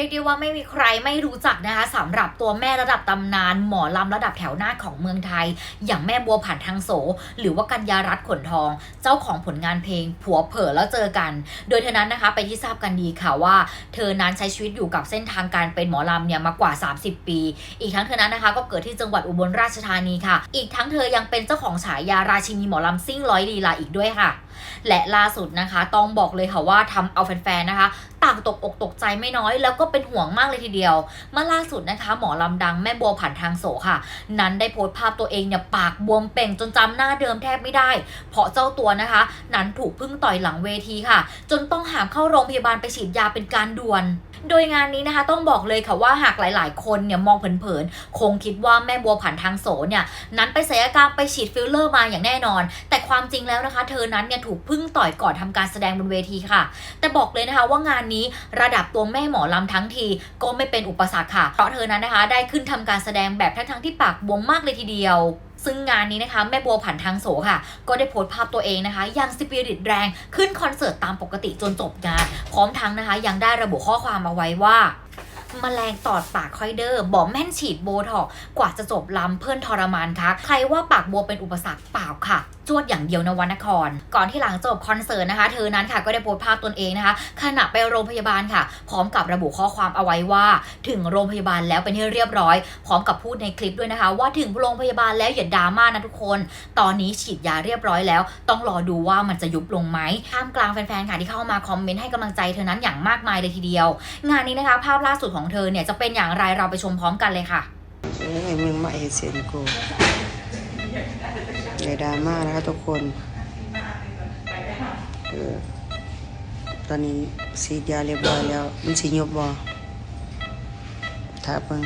รียกได้ว่าไม่มีใครไม่รู้จักนะคะสำหรับตัวแม่ระดับตำนาน หมอลำระดับแถวหน้าของเมืองไทย อย่างแม่บัวผันทางโส หรือว่ากัญญารัตน์ขนทอง เจ้าของผลงานเพลง ผัวเผลอแล้วเจอกัน โดยเธอนั้นนะคะไปที่ทราบกันดีค่ะว่า เธอนั้นใช้ชีวิตอยู่กับเส้นทางการเป็นหมอลำเนี่ยมากว่า 30 ปี อีกทั้งเธอนั้นนะคะก็เกิดที่จังหวัดอุบลราชธานีค่ะ อีกทั้งเธอยังเป็นเจ้าของฉายาราชินีหมอลำซิ่งร้อยลีลาอีกด้วยค่ะ และล่าสุดนะคะ ต้องบอกเลยค่ะว่าทำเอาแฟนๆนะคะ ต่างตกอกตกใจไม่น้อย แล้วก็เป็นห่วงมากเลยทีเดียว เมื่อล่าสุดนะคะ หมอลำดังแม่บัวผันทางโสค่ะ นั้นได้โพสต์ภาพตัวเองเนี่ยปากบวมเป่งจนจำหน้าเดิมแทบไม่ได้ เพราะเจ้าตัวนะคะ นั้นถูกพึ่งต่อยหลังเวทีค่ะ จนต้องหามเข้าโรงพยาบาลไปฉีดยาเป็นการด่วน โดยงานนี้นะคะต้องบอกเลยค่ะว่าหากหลาย ๆ คนเนี่ยมองเผินๆคงคิดว่าแม่บัวผันทางโสเนี่ยนั้นไปศัลยกรรมไปฉีดฟิลเลอร์มาอย่างแน่นอน แต่ความจริงแล้วนะคะ เธอนั้นเนี่ยถูกพึ่งต่อยก่อนทำการแสดงบนเวทีค่ะ แต่บอกเลยนะคะว่างานนี้ระดับตัวแม่หมอลำทั้งทีก็ไม่เป็นอุปสรรคค่ะ เพราะเธอนั้นนะคะได้ขึ้นทำการแสดงแบบทั้งๆที่ปากบวมมากเลยทีเดียว ซึ่งงานนี้นะคะแม่บัวผันทางโสค่ะ ก็ได้โพสต์ภาพตัวเองนะคะยังสปิริตแรงขึ้นคอนเสิร์ตตามปกติจนจบงาน พร้อมทั้งนะคะ ยังได้ระบุข้อความเอาไว้ว่าแมลงตอดปากคอยเดอร์บอกแม่นฉีดโบท็อกกว่าจะจบลำเพื่อนทรมานคะใครว่าปากบัวเป็นอุปสรรคเปล่าค่ะ จวดอย่างเดียวนวนคร ก่อนที่หลังจบคอนเสิร์ตนะคะ เธอนั้นค่ะก็ได้โพสต์ภาพตนเองนะคะขณะไปโรงพยาบาลค่ะ พร้อมกับระบุข้อความเอาไว้ว่า ถึงโรงพยาบาลแล้วเป็นที่เรียบร้อย พร้อมกับพูดในคลิปด้วยนะคะ ว่าถึงโรงพยาบาลแล้วอย่าดราม่านะทุกคน ตอนนี้ฉีดยาเรียบร้อยแล้ว ต้องรอดูว่ามันจะยุบลงไหมท่ามกลางแฟนๆค่ะที่เข้ามาคอมเมนต์ให้กำลังใจเธอนั้นอย่างมากมายเลยทีเดียว งานนี้นะคะ ภาพล่าสุดของเธอเนี่ยจะเป็นอย่างไรเราไปชมพร้อมกันเลยค่ะเอ้มึงมาเอเซนกู อย่าดราม่านะคะทุกคนเออตอนนี้สีดยาเรียบร้อยแล้ว มันสียบบอถ้าเพิ่ง